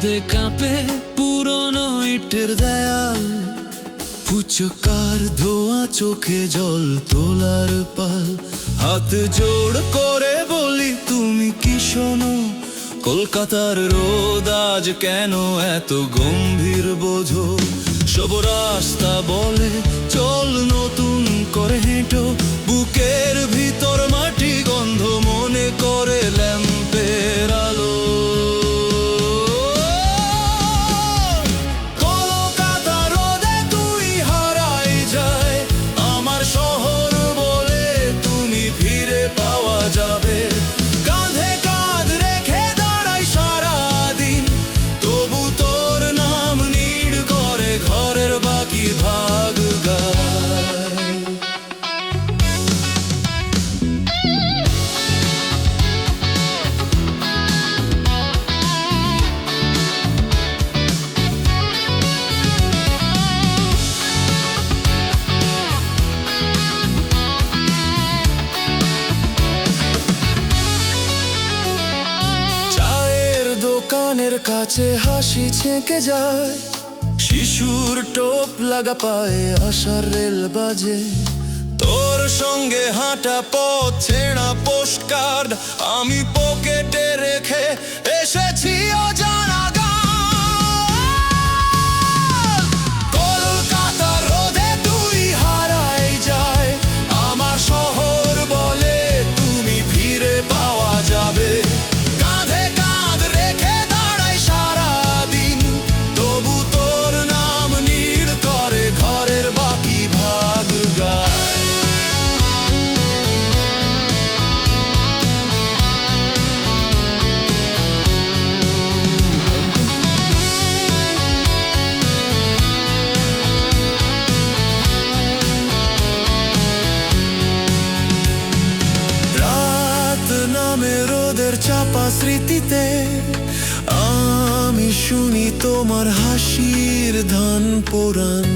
রোদে কাঁপে পুরনো ইটের দেয়াল। ফুচকার ধোয়া চোখে জল তোলার পাল। হাত জোড় করে বলি, তুমি কি শোনো? কলকাতার রোদ আজ কেন এত গম্ভীর বোঝো? সব রাস্তা বলে, চল নতুন দোকানের কাছে হাসি ছেঁকে যায়। শিশুর টোপ লাগা পায়ে আসার রেল বাজে। তোর সঙ্গে হাঁটা পথ ছেঁড়া পোস্ট কার্ড আমি পকেটে রেখে এসেছি অজানা রোদের চাপা স্মৃতিতে আমি শুনি তোমার হাসির ধান পোড়ান।